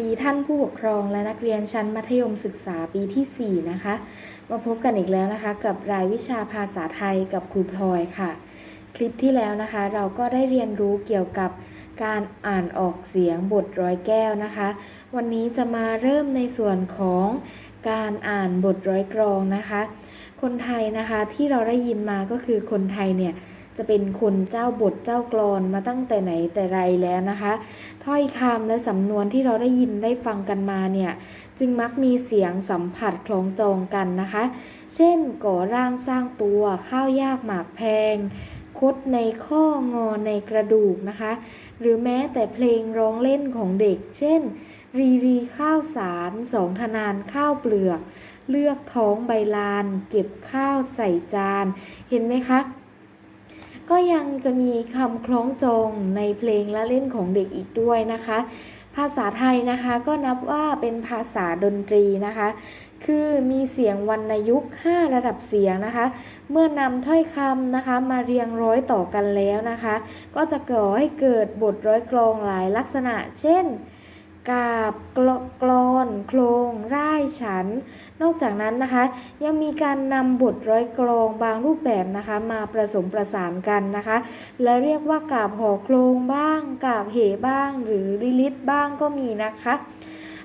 ดีท่านผู้ปกครองและนักเรียนชั้นมัธยมศึกษาปีที่ 4 นะคะ มาพบกันอีกแล้วนะคะ กับรายวิชาภาษาไทยกับครูพลอยค่ะ คลิปที่แล้วนะคะ เราก็ได้เรียนรู้เกี่ยวกับการอ่านออกเสียงบทร้อยแก้วนะคะ วันนี้จะมาเริ่มในส่วนของการอ่านบทร้อยกรองนะคะ คนไทยนะคะที่เราได้ยินมาก็คือคนไทยเนี่ย จะเป็นคนเจ้าบทเจ้ากลอนมาตั้งแต่ไหนแต่ไรแล้วนะคะ ถ้อยคำและสำนวนที่เราได้ยินได้ฟังกันมาเนี่ย จึงมักมีเสียงสัมผัสคล้องจองกันนะคะ เช่น ก่อร่างสร้างตัว ข้าวยากหมากแพง คดในข้องอในกระดูกนะคะ หรือแม้แต่เพลงร้องเล่นของเด็ก เช่น รีรีข้าวสารสองธนานข้าวเปลือกเลือกท้องใบลาน เก็บข้าวใส่จาน เห็นไหมคะ ก็ยังจะมีคำคล้องจองในเพลงและเล่นของเด็กอีกด้วยนะคะ ภาษาไทยนะคะก็นับว่าเป็นภาษาดนตรีนะคะ คือมีเสียงวรรณยุกต์5ระดับเสียงนะคะ เมื่อนำถ้อยคำนะคะมาเรียงร้อยต่อกันแล้วนะคะ ก็จะก่อให้เกิดบทร้อยกลองหลายลักษณะ เช่น กาบกลกลอนโครงร่ายฉัน นอกจากนั้นนะคะ ยังมีการนำบทร้อยกลองบางรูปแบบนะคะ มาผสมประสานกันนะคะ และเรียกว่ากาบห่อโครงบ้าง กาบเหบ้าง หรือลิลิตบ้างก็มีนะคะ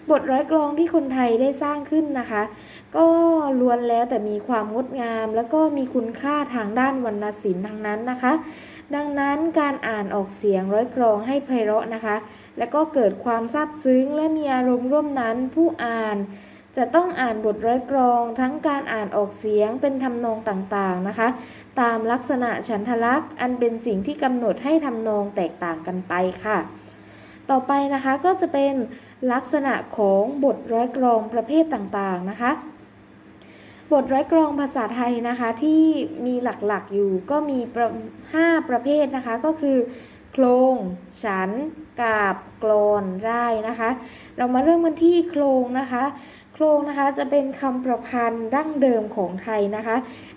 บทร้อยกลองที่คนไทยได้สร้างขึ้นนะคะ ก็ล้วนแล้วแต่มีความงดงาม แล้วก็มีคุณค่าทางด้านวรรณศิลป์ทั้งนั้นนะคะ ดังนั้นการอ่านออกเสียงร้อยกลองให้ไพเราะนะคะ และก็เกิดความซาบซึ้งและมีอารมณ์ร่วมนั้นผู้อ่านจะต้องอ่านบทร้อยกรองทั้งการอ่านออกเสียงเป็นทำนองต่างๆนะคะ ตามลักษณะฉันทลักษณ์อันเป็นสิ่งที่กำหนดให้ทำนองแตกต่างกันไปค่ะ ต่อไปนะคะก็จะเป็นลักษณะของบทร้อยกรองประเภทต่างๆนะคะ บทร้อยกรองภาษาไทยนะคะที่มีหลักๆอยู่ก็มีประห้าประเภทนะคะก็คือ โครงฉันกาบกลอนร่นะคะ เรามาเริ่มกันที่โครงนะคะ โครงนะคะจะเป็นคำประพันธ์ดั้งเดิมของไทยนะคะ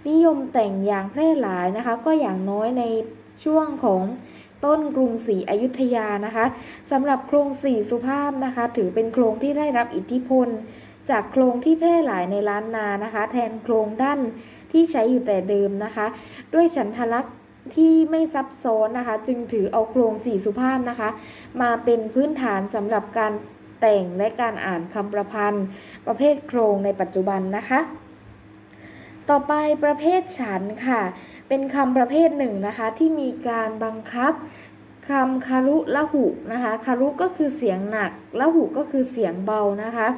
นิยมแต่งอย่างแพร่หลายนะคะ ก็อย่างน้อยในช่วงของต้นกรุงศรีอยุธยานะคะสำหรับโครงสี่สุภาพนะคะ ถือเป็นโครงที่ได้รับอิทธิพล จากโครงที่แพร่หลายในล้านนานะคะ แทนโครงด้านที่ใช้อยู่แต่เดิมนะคะ ด้วยฉันทลักษณ์ ที่ไม่ซับซ้อนนะคะ จึงถือเอาโครงสี่สุภาพนะคะ มาเป็นพื้นฐานสำหรับการแต่งและการอ่านคำประพันธ์ ประเภทโครงในปัจจุบันนะคะ ต่อไปประเภทฉันค่ะ เป็นคำประเภทหนึ่งนะคะ ที่มีการบังคับคำคารุละหุนะคะคารุก็คือเสียงหนักละหุก็คือเสียงเบานะคะ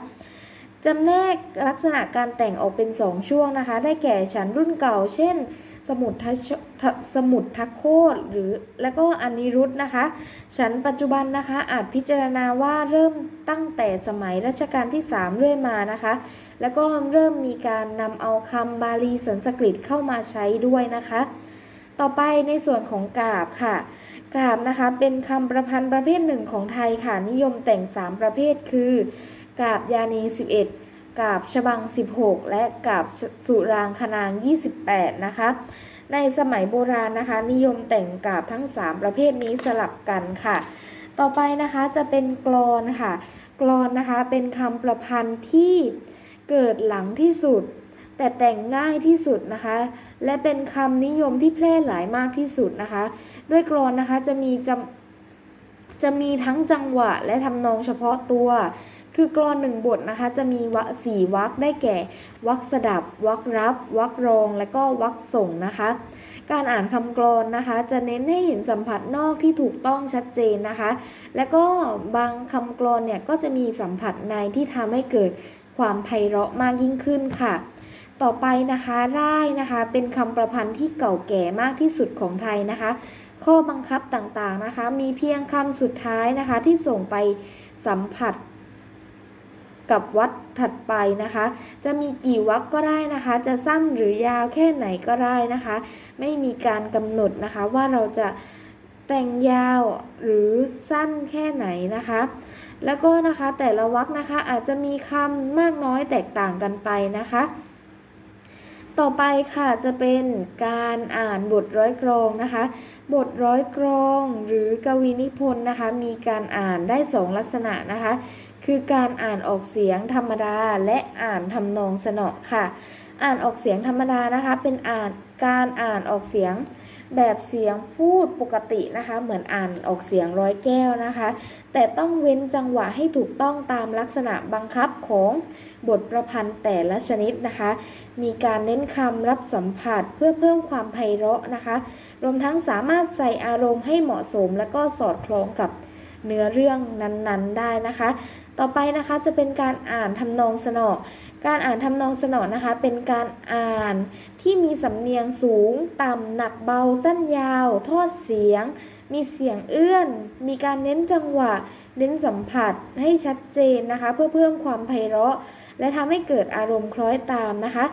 จำแนกลักษณะการแต่งออกเป็นสองช่วงนะคะ ได้แก่ฉันรุ่นเก่า เช่น สมุดทช สมุดทักโคตหรือแล้วก็อนิรุตนะคะ ฉันปัจจุบันนะคะอาจพิจารณาว่าเริ่มตั้งแต่สมัยรัชกาลที่ 3 เรื่อยมานะคะ แล้วก็เริ่มมีการนำเอาคำบาลีสันสกฤตเข้ามาใช้ด้วยนะคะ ต่อไปในส่วนของกาบค่ะกาบนะคะเป็นคำประพันธ์ประเภทหนึ่งของไทยค่ะนิยมแต่ง 3 ประเภทคือกาบยานี 11กาบฉบัง 16 และกาบสุรางคนาง 28 นะคะ ในสมัยโบราณนะคะ นิยมแต่งกาบทั้ง 3 ประเภทนี้สลับกันค่ะ ต่อไปนะคะจะเป็นกลอนค่ะกลอนนะคะเป็นคำประพันธ์ที่เกิดหลังที่สุด แต่แต่งง่ายที่สุดนะคะ และเป็นคำนิยมที่แพร่หลายมากที่สุดนะคะ ด้วยกลอนนะคะจะมีจจะมีทั้งจังหวะและทำนองเฉพาะตัว คือกลอนหนึ่งบทนะคะจะมีวสี่วรรคได้แก่วรรคสดับวรรครับวรรครอง และก็วรรคส่งนะคะ การอ่านคำกลอนนะคะ จะเน้นให้เห็นสัมผัสนอกที่ถูกต้องชัดเจนนะคะ และก็บางคำกลอนเนี่ยก็จะมีสัมผัสในที่ทำให้เกิดความไพเราะมากยิ่งขึ้นค่ะต่อไปนะคะร่ายนะคะเป็นคำประพันธ์ที่เก่าแก่มากที่สุดของไทยนะคะ ข้อบังคับต่างๆนะคะ มีเพียงคำสุดท้ายนะคะที่ส่งไปสัมผัส กับวัดถัดไปนะคะ จะมีกี่วรรคก็ได้นะคะ จะสั้นหรือยาวแค่ไหนก็ได้นะคะ ไม่มีการกำหนดนะคะว่าเราจะแต่งยาวหรือสั้นแค่ไหนนะคะ แล้วก็นะคะแต่ละวรรคนะคะอาจจะมีคำมากน้อยแตกต่างกันไปนะคะ ต่อไปค่ะจะเป็นการอ่านบทร้อยกรองนะคะ บทร้อยกรองหรือกวีนิพนธ์นะคะ มีการอ่านได้สองลักษณะนะคะ คือการอ่านออกเสียงธรรมดาและอ่านทำนองสนอค่ะ อ่านออกเสียงธรรมดานะคะ เป็นอ่านการอ่านออกเสียงแบบเสียงพูดปกตินะคะ เหมือนอ่านออกเสียงร้อยแก้วนะคะ แต่ต้องเว้นจังหวะให้ถูกต้องตามลักษณะบังคับของบทประพันธ์แต่ละชนิดนะคะ มีการเน้นคำรับสัมผัสเพื่อเพิ่มความไพเราะนะคะ รวมทั้งสามารถใส่อารมณ์ให้เหมาะสม และก็สอดคล้องกับเนื้อเรื่องนั้นๆ ได้นะคะ ต่อไปนะคะจะเป็นการอ่านทำนองสนอ การอ่านทำนองสนอนะคะ เป็นการอ่านที่มีสำเนียงสูง ต่ำหนักเบาสั้นยาวทอดเสียง มีเสียงเอื้อน มีการเน้นจังหวะ เน้นสัมผัสให้ชัดเจนนะคะ เพื่อเพิ่มความไพเราะ และทำให้เกิดอารมณ์คล้อยตามนะคะ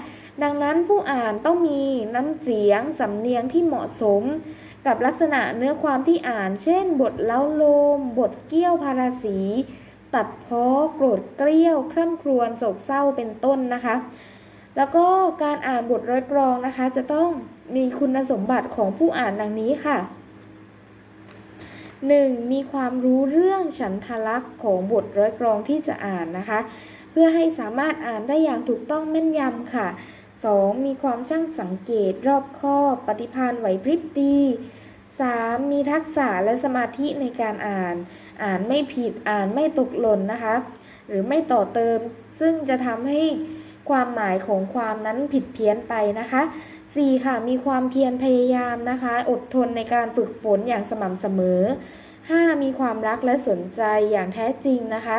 ดังนั้นผู้อ่านต้องมีน้ำเสียงสำเนียงที่เหมาะสม กับลักษณะเนื้อความที่อ่าน เช่น บทเล้าโลม บทเกี้ยวพาราสี ตัดพ้อโกรธเกลี้ยว คร่ำครวญโศกเศร้าเป็นต้นนะคะ แล้วก็การอ่านบทร้อยกรองนะคะ จะต้องมีคุณสมบัติของผู้อ่านดังนี้ค่ะ 1. มีความรู้เรื่องฉันทลักษณ์ของบทร้อยกรองที่จะอ่านนะคะ เพื่อให้สามารถอ่านได้อย่างถูกต้องแม่นยำค่ะ 2. มีความช่างสังเกตรอบคอบปฏิภาณไหวพริบดี 3. มีทักษะและสมาธิในการอ่าน อ่านไม่ผิดอ่านไม่ตกหล่นนะคะ หรือไม่ต่อเติม ซึ่งจะทำให้ความหมายของความนั้นผิดเพี้ยนไปนะคะ 4. ค่ะ มีความเพียรพยายามนะคะ อดทนในการฝึกฝนอย่างสม่ำเสมอ 5. มีความรักและสนใจอย่างแท้จริงนะคะ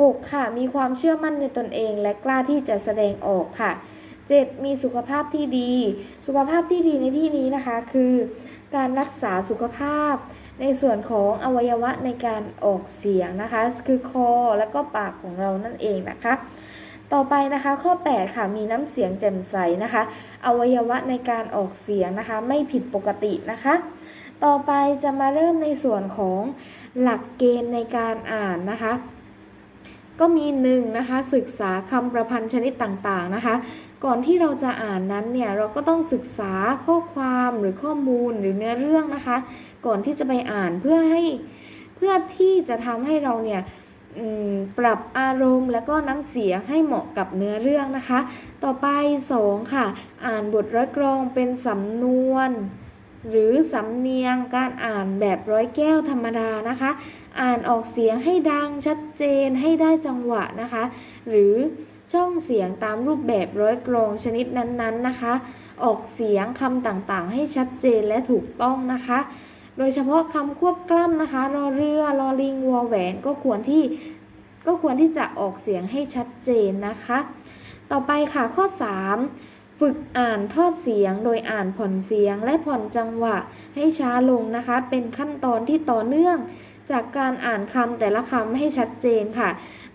6. ค่ะ มีความเชื่อมั่นในตนเอง และกล้าที่จะแสดงออกค่ะ 7. มีสุขภาพที่ดี สุขภาพที่ดีในที่นี้นะคะ คือการรักษาสุขภาพ ในส่วนของอวัยวะในการออกเสียงนะคะ คือคอและก็ปากของเรานั่นเองนะคะ ต่อไปนะคะข้อ 8 ค่ะ มีน้ำเสียงแจ่มใสนะคะ อวัยวะในการออกเสียงนะคะ ไม่ผิดปกตินะคะ ต่อไปจะมาเริ่มในส่วนของหลักเกณฑ์ในการอ่านนะคะ ก็มีหนึ่งนะคะศึกษาคำประพันธ์ชนิดต่างๆนะคะ ก่อนที่เราจะอ่านนั้นเนี่ยเราก็ต้องศึกษาข้อความหรือข้อมูลหรือเนื้อเรื่องนะคะ ก่อนที่จะไปอ่านเพื่อให้เพื่อที่จะทำให้เราเนี่ยปรับอารมณ์แล้วก็น้ำเสียงให้เหมาะกับเนื้อเรื่องนะคะ ต่อไป 2 ค่ะ อ่านบทร้อยกรองเป็นสำนวน หรือสำเนียงการอ่านแบบร้อยแก้วธรรมดานะคะ อ่านออกเสียงให้ดังชัดเจนให้ได้จังหวะนะคะ หรือช่องเสียงตามรูปแบบร้อยกรองชนิดนั้นๆนะคะ ออกเสียงคำต่างๆ ให้ชัดเจนและถูกต้องนะคะ โดยเฉพาะคำควบกล้ำนะคะรอเรือรอลิงวอแหวนก็ควรที่ก็ควรที่จะออกเสียงให้ชัดเจนนะคะ ต่อไปค่ะข้อ 3 ฝึกอ่านทอดเสียงโดยอ่านผ่อนเสียงและผ่อนจังหวะให้ช้าลงนะคะ เป็นขั้นตอนที่ต่อเนื่อง จากการอ่านคำแต่ละคำให้ชัดเจนค่ะ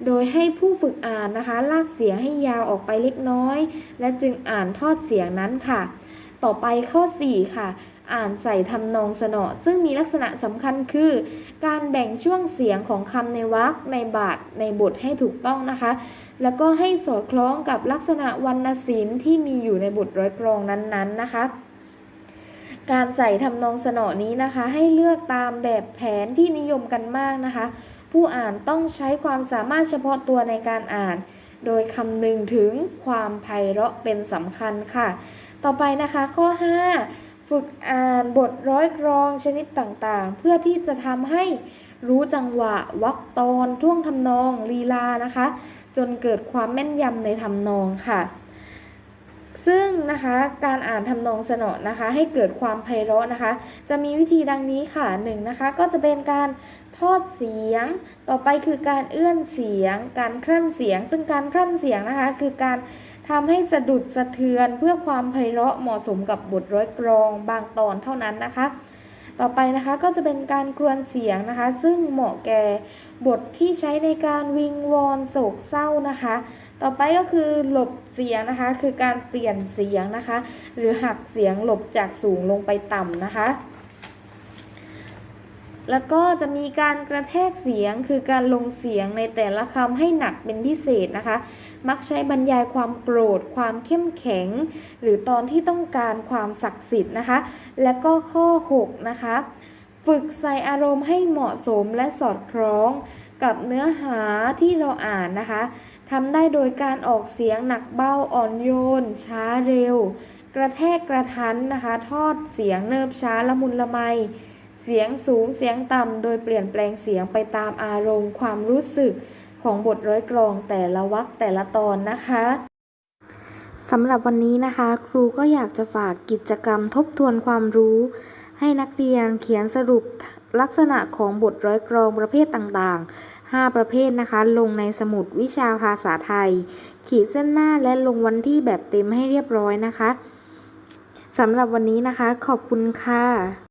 โดยให้ผู้ฝึกอ่านนะคะ ลากเสียงให้ยาวออกไปเล็กน้อย และจึงอ่านทอดเสียงนั้นค่ะ ต่อไปข้อ 4 ค่ะอ่านใส่ทำนองสนอ ซึ่งมีลักษณะสำคัญคือ การแบ่งช่วงเสียงของคำในวรรคในบาทในบทให้ถูกต้องนะคะ แล้วก็ให้สอดคล้องกับลักษณะวรรณศิลป์ที่มีอยู่ในบทร้อยกรองนั้นๆนะคะ การใส่ทำนองสนอนี้นะคะ ให้เลือกตามแบบแผนที่นิยมกันมากนะคะ ผู้อ่านต้องใช้ความสามารถเฉพาะตัวในการอ่าน โดยคำนึงถึงความไพเราะเป็นสำคัญค่ะ ต่อไปนะคะข้อ 5ฝึกอ่านบทร้อยกรองชนิดต่างๆ เพื่อที่จะทำให้รู้จังหวะวรรคตอนท่วงทำนองลีลานะคะ จนเกิดความแม่นยำในทำนองค่ะ ซึ่งนะคะการอ่านทำนองสนอนะคะ ให้เกิดความไพเราะนะคะ จะมีวิธีดังนี้ค่ะหนึ่งนะคะ ก็จะเป็นการทอดเสียง ต่อไปคือการเอื้อนเสียง การครั่นเสียง ซึ่งการครั่นเสียงนะคะ คือการทำให้สะดุดสะเทือนเพื่อความไพเราะเหมาะสมกับบทร้อยกรองบางตอนเท่านั้นนะคะ ต่อไปนะคะก็จะเป็นการครวญเสียงนะคะ ซึ่งเหมาะแก่บทที่ใช้ในการวิงวอนโศกเศร้านะคะ ต่อไปก็คือหลบเสียงนะคะ คือการเปลี่ยนเสียงนะคะ หรือหักเสียงหลบจากสูงลงไปต่ำนะคะ แล้วก็จะมีการกระแทกเสียงคือการลงเสียงในแต่ละคำให้หนักเป็นพิเศษนะคะ มักใช้บรรยายความโกรธ ความเข้มแข็ง หรือตอนที่ต้องการความศักดิ์สิทธิ์นะคะ และก็ข้อ 6 นะคะ ฝึกใส่อารมณ์ให้เหมาะสมและสอดคล้องกับเนื้อหาที่เราอ่านนะคะทำได้โดยการออกเสียงหนักเบาอ่อนโยน ช้าเร็ว กระแทกกระทันนะคะ ทอดเสียงเนิบช้าละมุนละไม เสียงสูงเสียงต่ำโดยเปลี่ยนแปลงเสียงไปตามอารมณ์ความรู้สึก ของบทร้อยกลองแต่ละวรรคแต่ละตอนนะคะสำหรับวันนี้นะคะ ครูก็อยากจะฝากกิจกรรมทบทวนความรู้ ให้นักเรียนเขียนสรุปลักษณะของบทร้อยกลองประเภทต่างๆ 5 ประเภทนะคะ ลงในสมุดวิชาภาษาไทย ขีดเส้นหน้าและลงวันที่แบบเต็มให้เรียบร้อยนะคะสำหรับวันนี้นะคะ ขอบคุณค่ะ